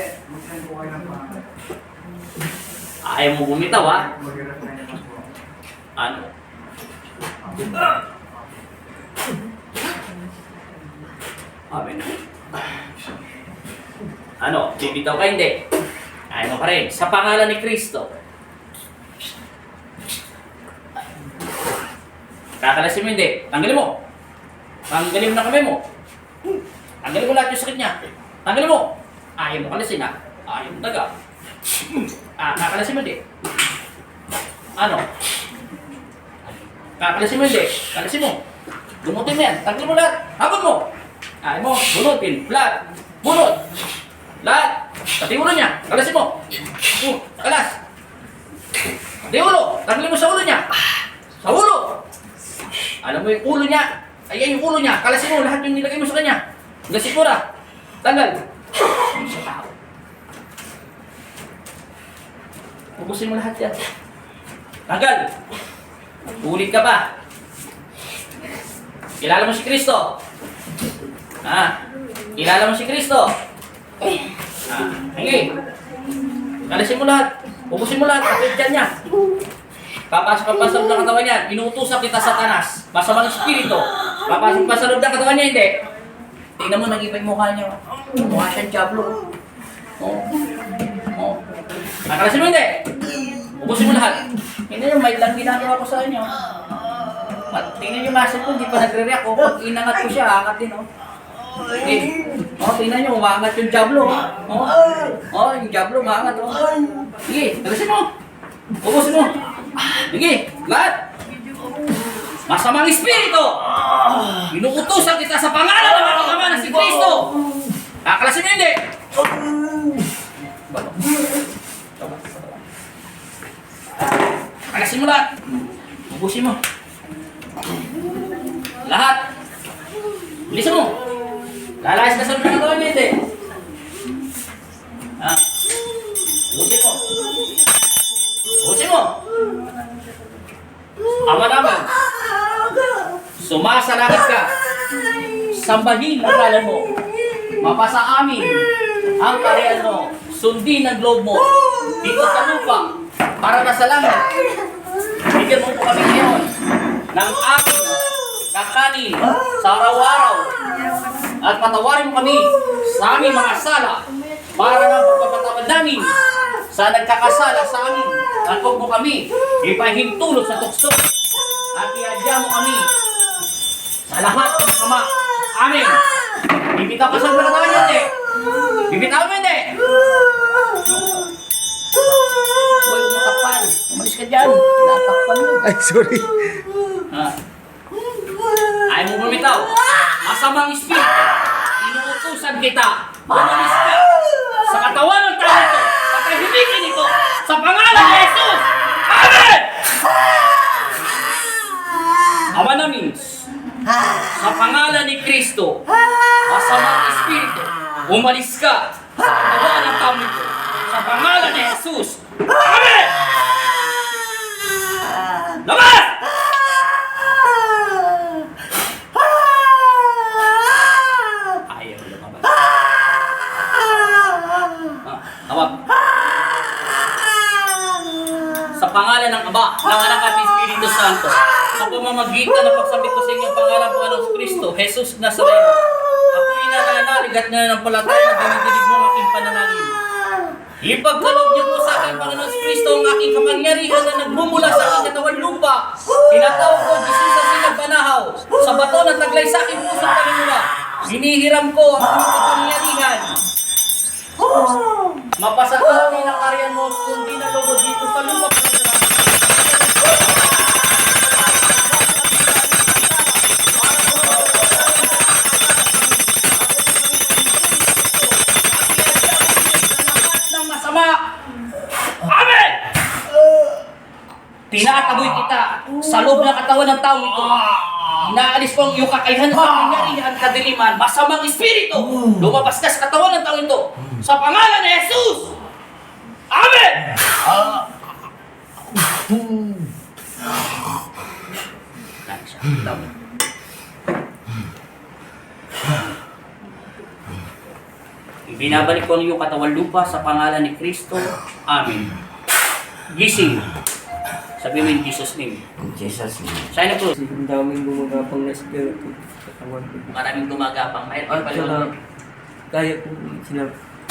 Hindi, mag-send po kayo ng pangalan. Ayaw mo bumitaw ha? Mag-reply naman po. Ano? Na. Ano? Bibitaw ka hindi? Ayaw mo pa rin. Sa pangalan ni Kristo. Kakalasin mo hindi. Tanggalin mo. Tanggalin mo na kamay mo. Tanggalin mo lahat yung sakit niya. Tanggalin mo. Ayaw mo kalasin ha. Ayaw mo daga. Ah, kakalasin mo hindi. Ano? Kakalasin mo hindi. Kalasin mo. Gumutin mo yan. Tanggalin mo lahat. Habang mo. Ayaw mo. Bunutin. Lahat. Bunot. Lahat. Pati ulo niya. Kalasin mo. Uh, kalas. Pati ulo. Tanggalin mo sa ulo niya. Sa ulo. Alam mo yung ulo niya. Ayan yung ulo niya. Kalasin mo lahat yung nilagay mo sa kanya. Hanggang sikura. Tanggal. Sa tao. Ubusin mo lahat yan. Tanggal. Ulit ka pa. Kilala mo si Kristo. Ha? Kilala mo si Kristo. Ah, hingi. Kalasin mo lahat. Ubusin mo lahat. Kapit dyan niya. Papasok pa sa ng katawan niya. Inuutusan kita satanas. Masamang espiritu. Papasok pa sa loob ng katawan niya, hindi. Tingnan mo, nag-iba mukha niya. Mukha siyang Diablo. Oo. Oo. Nakalasin mo hindi. Ubusin mo lahat. Tingnan nyo, may lang ginagawa ko sa inyo. Tingnan nyo muscle ko, hindi pa nagre-react. O, pag inangat ko siya, angat din, oh. Eh, oh, tingnan nyo, umangat yung Diablo, oh. Oh, oh yung Diablo, umangat, oh. Sige, nalasin mo. Ubusin mo. Sige, lahat. Masamang espiritu! Inuutosan kita sa pangalan ng mga ama na si Kristo! Kakalasin mo hindi! Bato. Kalasin mo lahat! Ubusin mo. Lahat! Bilisan mo! Lalayas ka sa mga katawan niya hindi! Ha? Ubusin mo! Ubusin mo! Ama namin! Sumasalangit ka! Sambahin ang ngalan mo! Mapasa amin ang kariyan mo! Sundin ang loob mo! Dito sa lupa! Para na sa langit! Bigyan mo po kami ngayon ng aming kakanin sa araw-araw at patawarin mo kami sa aming mga sala para ng pagpapatawad namin sa nagkakasala sa amin at huwag mo kami ipahintulot sa tukso at iadya mo kami sa lahat ng sama. Amen. Bibitaw ka sa katawan niya, hindi. Bibitaw mo. Huwag Ay, sorry. Ha? Ayaw mo bumitaw. Masamang espiritu. Inuutusan kita. Umalis ka sa katawan ng tao ito. Patahimikin ito sa pangalan ni Jesus. Amen! Ama namin, sa pangalan ni Kristo, masamang espiritu, umalis ka sa katawan ng tao ito. Sa pangalan ni Jesus. Amen! Labas! Ayaw lumabas. Ah, tawag. Sa pangalan ng Aba, ng Anak at Espiritu Santo, sa pamamagitan ng pagsabit ko sa inyong pangalan po ng Kristo, Jesus Nazareno, ako inananalig at nananampalataya na dinidinig mo ang aking pananalangin. Ipagkaloob niyo po sa akin, Panginoon Kristo, ang aking kapangyarihan na nagmumula sa aking katawan lupa. Tinatawag ko, Jesus sa silang panahaw, sa bato na taglay sa aking puso, Panginoon. Hinihiram ko ang iyong kapangyarihan. Mapasakami ng karyan mo, kundi na lobo dito sa lupa. Tinataboy kita sa loob ng katawan ng tao ito. Inaalis ko ang iyong kakayahan at kapangyarihan kadiliman, masamang espiritu. Lumabas ka sa katawan ng tao ito. Sa pangalan ni Jesus! Amen! Kain siya. Ko ang iyong katawan lupa sa pangalan ni Kristo. Amen. Gising. Sabi mo in Jesus name. In Jesus name. Sign up Kasi ang daming gumagapang na spirito sa katawan ko. Maraming gumagapang. Mahirap At yung saka, paliwanag. kaya ko sila,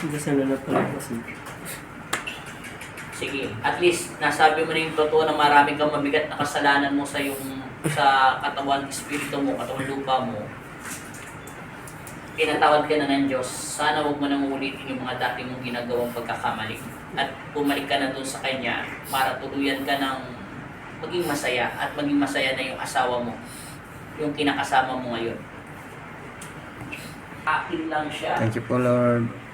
dasal na pala kasi. Sige, at least nasabi mo na yung totoo na marami kang mabigat na kasalanan mo sa yung sa katawan espiritu mo, katawan lupa mo. Pinatawad ka na ng Diyos. Sana huwag mo nang ulitin yung mga dati mong ginagawang pagkakamali. At bumalik ka na dun sa Kanya para tuluyan ka ng maging masaya at maging masaya na yung asawa mo. Yung kinakasama mo ngayon. Akin lang siya. Thank you po, Lord.